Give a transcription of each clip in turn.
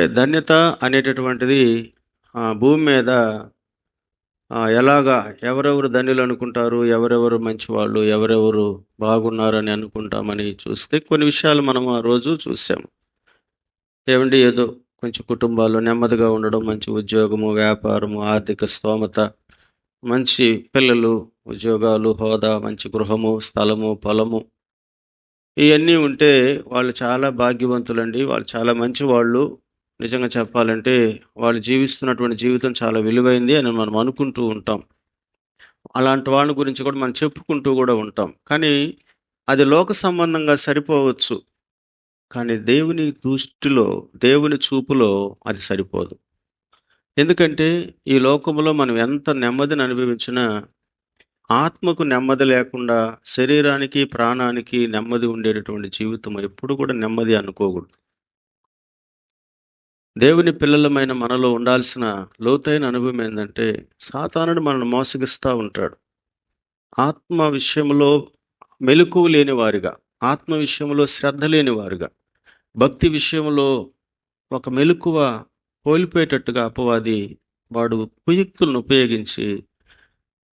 అంటే ధన్యత అనేటటువంటిది భూమి మీద ఎలాగా ఎవరెవరు ధన్యులు అనుకుంటారు ఎవరెవరు మంచివాళ్ళు ఎవరెవరు బాగున్నారని అనుకుంటామని చూస్తే కొన్ని విషయాలు మనం ఆ రోజు చూసాము. ఏమండి ఏదో కొంచెం కుటుంబాల్లో నెమ్మదిగా ఉండడం మంచి ఉద్యోగము వ్యాపారము ఆర్థిక స్తోమత మంచి పిల్లలు ఉద్యోగాలు హోదా మంచి గృహము స్థలము పొలము ఇవన్నీ ఉంటే వాళ్ళు చాలా భాగ్యవంతులండి. వాళ్ళు చాలా మంచి వాళ్ళు నిజంగా చెప్పాలంటే వాళ్ళు జీవిస్తున్నటువంటి జీవితం చాలా విలువైంది అని మనం అనుకుంటూ ఉంటాం. అలాంటి వాళ్ళ గురించి కూడా మనం చెప్పుకుంటూ కూడా ఉంటాం. కానీ అది లోక సంబంధంగా సరిపోవచ్చు. కానీ దేవుని దృష్టిలో దేవుని చూపులో అది సరిపోదు. ఎందుకంటే ఈ లోకంలో మనం ఎంత నెమ్మదిని అనుభవించినా ఆత్మకు నెమ్మది లేకుండా శరీరానికి ప్రాణానికి నెమ్మది ఉండేటటువంటి జీవితం ఎప్పుడు కూడా నెమ్మది అనుకోకూడదు. దేవుని పిల్లలమైన మనలో ఉండాల్సిన లోతైన అనుభవం ఏంటంటే సాతానుడు మనల్ని మోసగిస్తూ ఉంటాడు. ఆత్మ విషయంలో మెలకువ లేని వారిగా ఆత్మ విషయంలో శ్రద్ధ లేని వారుగా భక్తి విషయంలో ఒక మెలకువ కోల్పోయేటట్టుగా అపవాది వాడు కుయుక్తులను ఉపయోగించి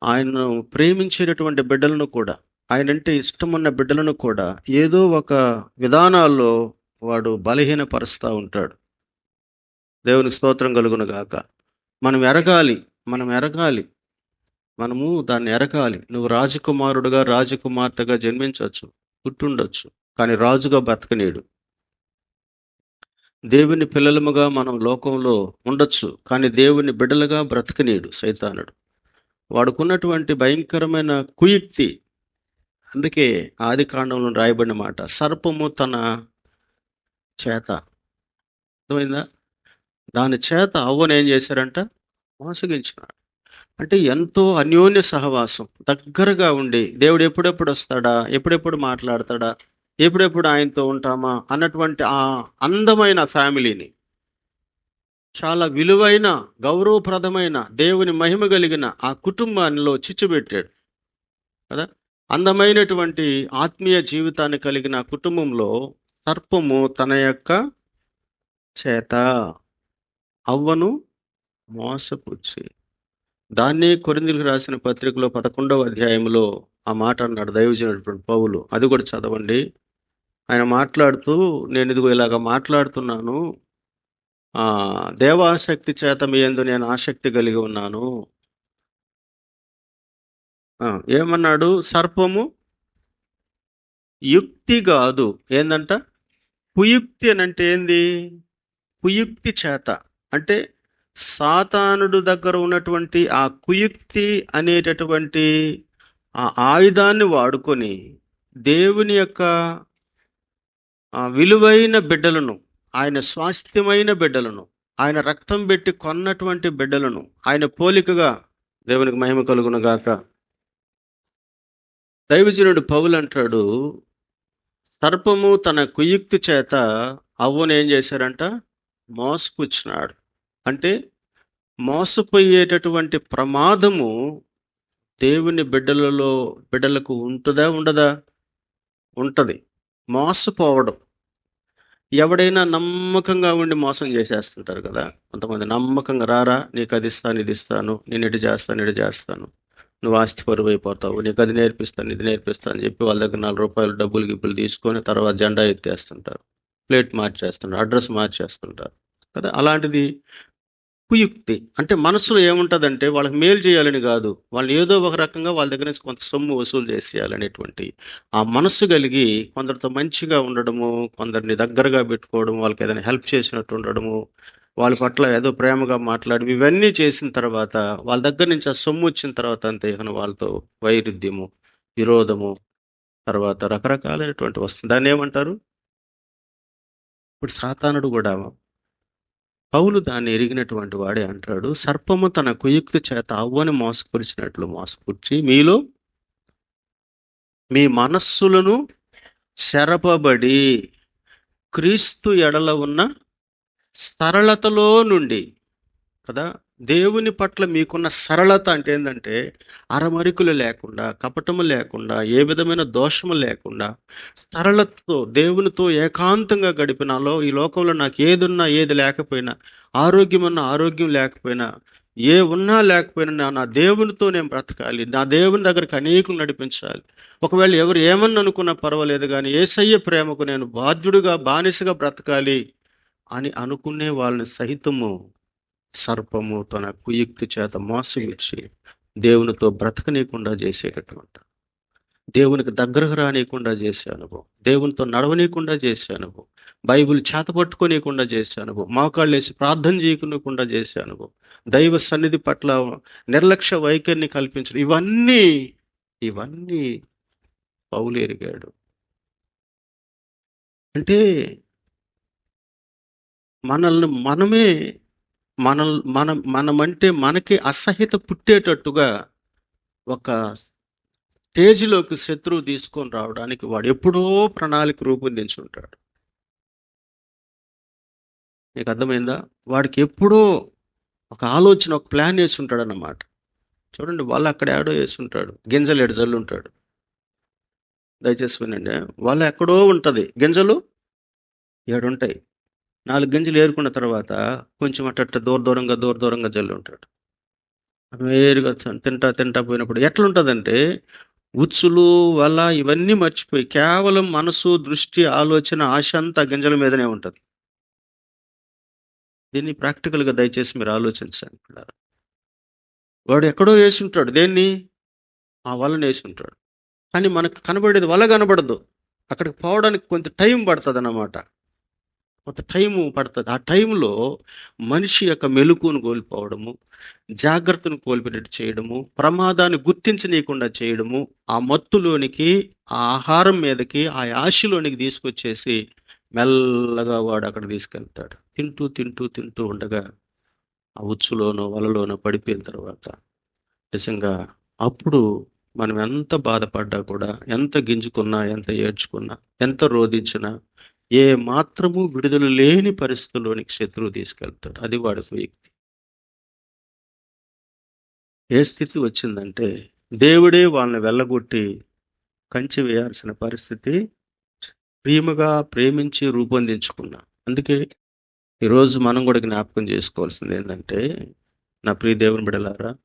ఆయనను ప్రేమించేటటువంటి బిడ్డలను కూడా ఆయనంటే ఇష్టమున్న బిడ్డలను కూడా ఏదో ఒక విధానాల్లో వాడు బలహీనపరుస్తూ ఉంటాడు. దేవునికి స్తోత్రం కలుగును గాక. మనం ఎరగాలి మనం ఎరగాలి. మనము దాన్ని ఎరగాలి. నువ్వు రాజకుమారుడుగా రాజకుమార్తెగా జన్మించవచ్చు పుట్టుండొచ్చు కానీ రాజుగా బ్రతకనీడు దేవుని పిల్లలముగా మనం లోకంలో ఉండొచ్చు కానీ దేవుని బిడ్డలుగా బ్రతకనీడు సైతానుడు. వాడుకున్నటువంటి భయంకరమైన కుయుక్తి అందుకే ఆది కాండంలో రాయబడిన మాట సర్పము తన చేత. అర్థమైందా? దాని చేత అవ్వను ఏం చేశారంట? మోసగించినాడు. అంటే ఎంతో అన్యోన్య సహవాసం దగ్గరగా ఉండి దేవుడు ఎప్పుడెప్పుడు వస్తాడా? ఎప్పుడెప్పుడు మాట్లాడతాడా? ఎప్పుడెప్పుడు ఆయనతో ఉంటామా? అన్నటువంటి ఆ అందమైన ఫ్యామిలీని చాలా విలువైన గౌరవప్రదమైన దేవుని మహిమ కలిగిన ఆ కుటుంబానిలో చిచ్చుపెట్టాడు కదా? అందమైనటువంటి ఆత్మీయ జీవితాన్ని కలిగిన కుటుంబంలో సర్పము తన యొక్క చేత అవ్వను మోసపుచ్చి. దాన్ని కొరిందులకు రాసిన పత్రికలో పదకొండవ అధ్యాయంలో ఆ మాట అన్నాడు దైవజనటువంటి పౌలు. అది కూడా చదవండి. ఆయన మాట్లాడుతూ నేను ఇదిగో ఇలాగ మాట్లాడుతున్నాను. దేవాసక్తి చేత మీ ఎందు నేను ఆసక్తి కలిగి ఉన్నాను. ఏమన్నాడు? సర్పము యుక్తి కాదు. ఏందంట? కుయుక్తి అని అంటే ఏంది? కుయుక్తి చేత. అంటే సాతానుడు దగ్గర ఉన్నటువంటి ఆ కుయుక్తి అనేటటువంటి ఆ ఆయుధాన్ని వాడుకొని దేవుని యొక్క విలువైన బిడ్డలను ఆయన స్వాస్థ్యమైన బిడ్డలను ఆయన రక్తం పెట్టి కొన్నటువంటి బిడ్డలను ఆయన పోలికగా దేవునికి మహిమ కలుగును గాక. దైవజనుడు పౌలు అంటాడు సర్పము తన కుయుక్తి చేత అవ్వను ఏం చేశారంట? మోసపుచ్చినాడు అంటే మోసపోయేటటువంటి ప్రమాదము దేవుని బిడ్డలలో బిడ్డలకు ఉంటుందా ఉండదా? ఉంటుంది. మోసపోవడం. ఎవడైనా నమ్మకంగా ఉండి మోసం చేసేస్తుంటారు కదా. కొంతమంది నమ్మకంగా రారా నీకు అది ఇస్తాను ఇది ఇస్తాను నేను ఇటు చేస్తాను ఇటు చేస్తాను. నువ్వు ఆస్తి పరువు అయిపోతావు నీకు అది నేర్పిస్తాను ఇది నేర్పిస్తాను అని చెప్పి వాళ్ళ దగ్గర నాలుగు రూపాయలు డబ్బులు గిప్పులు తీసుకొని తర్వాత జెండా ఎత్తేస్తుంటారు. ప్లేట్ మార్చేస్తుంటారు అడ్రస్ మార్చేస్తుంటారు కదా. అలాంటిది కుయుక్తి. అంటే మనసులో ఏముంటుందంటే వాళ్ళకి మేలు చేయాలని కాదు వాళ్ళు ఏదో ఒక రకంగా వాళ్ళ దగ్గర నుంచి కొంత సొమ్ము వసూలు చేసేయాలనేటువంటి ఆ మనస్సు కలిగి కొందరితో మంచిగా ఉండడము కొందరిని దగ్గరగా పెట్టుకోవడం వాళ్ళకి ఏదైనా హెల్ప్ చేసినట్టు ఉండడము వాళ్ళ పట్ల ఏదో ప్రేమగా మాట్లాడి ఇవన్నీ చేసిన తర్వాత వాళ్ళ దగ్గర నుంచి ఆ సొమ్ము వచ్చిన తర్వాత అంతే వాళ్ళతో వైరుధ్యము విరోధము తర్వాత రకరకాలైనటువంటి వస్తుంది దాన్ని ఏమంటారు? ఇప్పుడు సాతానుడు కూడా పౌలు దాన్ని ఎరిగినటువంటి వాడే అంటాడు సర్పము తన కుయుక్తి చేత అవ్వని మోసపరిచినట్లు మోసపుచ్చి మీలో మీ మనస్సులను చెరపబడి క్రీస్తు ఎడల ఉన్న సరళతలో నుండి కదా? దేవుని పట్ల మీకున్న సరళత అంటే ఏంటంటే అరమరికలు లేకుండా కపటము లేకుండా ఏ విధమైన దోషము లేకుండా సరళతతో దేవునితో ఏకాంతంగా గడిపినాలో ఈ లోకంలో నాకు ఏదున్నా ఏది లేకపోయినా ఆరోగ్యం ఉన్న ఆరోగ్యం లేకపోయినా ఏ ఉన్నా లేకపోయినా నా- నా దేవునితో నేను బ్రతకాలి. నా దేవుని దగ్గరికి అనేకులు నడిపించాలి. ఒకవేళ ఎవరు ఏమన్నా అనుకున్నా పర్వాలేదు కానీ ఏసయ్య ప్రేమకు నేను బాధ్యుడిగా బానిసగా బ్రతకాలి అని అనుకునే వాళ్ళని సహితము సర్పము తన కుయుక్తి చేత మోసగించి దేవునితో బ్రతకనీయకుండా చేసేటటువంటి దేవునికి దగ్గరకు రానియకుండా చేసే అనుభవం దేవునితో నడవనీయకుండా చేసే అనుభవం బైబిల్ చేతపట్టుకోనీయకుండా చేసే అనుభవం మోకాళ్ళు వేసి ప్రార్థన చేయకుండా చేసే అనుభవం దైవ సన్నిధి పట్ల నిర్లక్ష్య వైఖరిని కల్పించడం ఇవన్నీ ఇవన్నీ పౌలు ఎరిగాడు. అంటే మనల్ని మనమే మన మన మనమంటే మనకి అసహ్యత పుట్టేటట్టుగా ఒక స్టేజ్లోకి శత్రువు తీసుకొని రావడానికి వాడు ఎప్పుడో ప్రణాళిక రూపొందించుంటాడు. నీకు అర్థమైందా? వాడికి ఎప్పుడో ఒక ఆలోచన ఒక ప్లాన్ వేసి ఉంటాడు అన్నమాట చూడండి వాళ్ళు అక్కడ ఏడో వేసి ఉంటాడు గింజలు ఎడు జల్లు ఉంటాడు. దయచేసి వినండి. వాళ్ళు ఎక్కడో ఉంటుంది. గింజలు ఏడుంటాయి. నాలుగు గింజలు ఏరుకున్న తర్వాత కొంచెం అట్ట దూర దూరంగా దూర దూరంగా జల్లి ఉంటాడు. వేరుగా తింటా తింటా పోయినప్పుడు ఎట్లుంటుందంటే ఉచ్చులు వల ఇవన్నీ మర్చిపోయి కేవలం మనసు దృష్టి ఆలోచన ఆశ అంతా గింజల మీదనే ఉంటుంది. దీన్ని ప్రాక్టికల్గా దయచేసి మీరు ఆలోచించండి వాడు ఎక్కడో వేసి ఉంటాడు దేన్ని? ఆ వలను వేసి ఉంటాడు కానీ మనకు కనబడేది వల కనబడదు. అక్కడికి పోవడానికి కొంత టైం పడుతుంది అన్నమాట కొంత టైం పడుతుంది. ఆ టైంలో మనిషి యొక్క మెలకును కోల్పోవడము జాగ్రత్తను కోల్పోయినట్టు చేయడము ప్రమాదాన్ని గుర్తించనీయకుండా చేయడము ఆ మత్తులోనికి ఆ ఆహారం మీదకి ఆ ఆశలోనికి తీసుకొచ్చేసి మెల్లగా వాడు అక్కడ తీసుకెళ్తాడు. తింటూ తింటూ తింటూ ఉండగా ఆ ఉచ్చులోనో వలలోనో పడిపోయిన తర్వాత నిజంగా అప్పుడు మనం ఎంత బాధపడ్డా కూడా ఎంత గింజుకున్నా ఎంత ఏడ్చుకున్నా ఎంత రోధించినా ఏ మాత్రము విడుదల లేని పరిస్థితుల్లోనికి శత్రువు తీసుకెళ్తాడు. అది వాడి వ్యక్తి. ఏ స్థితి వచ్చిందంటే దేవుడే వాళ్ళని వెళ్ళగొట్టి కంచి వేయాల్సిన పరిస్థితి ప్రేమగా ప్రేమించి రూపొందించుకున్నా. అందుకే ఈరోజు మనం కూడా జ్ఞాపకం చేసుకోవాల్సింది ఏంటంటే నా ప్రియ దేవుని బిడలారా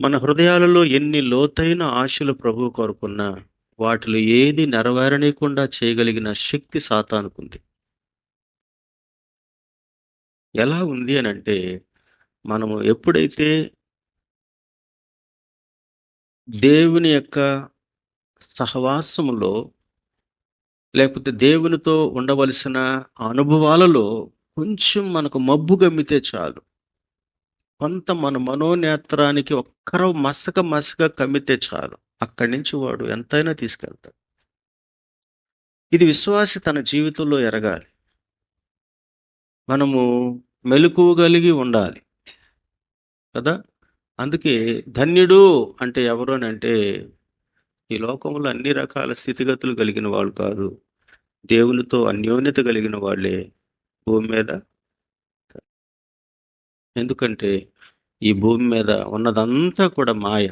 మన హృదయాలలో ఎన్ని లోతైన ఆశలు ప్రభు కోరుకున్నా వాటిలో ఏది నెరవేరనీయకుండా చేయగలిగిన శక్తి సాతానుకుంది. ఎలా ఉంది అని అంటే మనము ఎప్పుడైతే దేవుని యొక్క సహవాసములో లేకపోతే దేవునితో ఉండవలసిన అనుభవాలలో కొంచెం మనకు మబ్బు గమ్మితే చాలు. కొంత మన మనోనేత్రానికి ఒక్కరో మసక మసక కమ్మితే చాలు. అక్కడి నుంచి వాడు ఎంతైనా తీసుకెళ్తాడు. ఇది విశ్వాసి తన జీవితంలో ఎరగాలి. మనము మెలకువగలిగి ఉండాలి. కదా? అందుకే ధన్యుడు అంటే ఎవరు అని అంటే ఈ లోకంలో అన్ని రకాల స్థితిగతులు కలిగిన వాళ్ళు కాదు. దేవునితో అన్యోన్యత కలిగిన వాళ్ళే భూమి మీద. ఎందుకంటే ఈ భూమి మీద ఉన్నదంతా కూడా మాయ.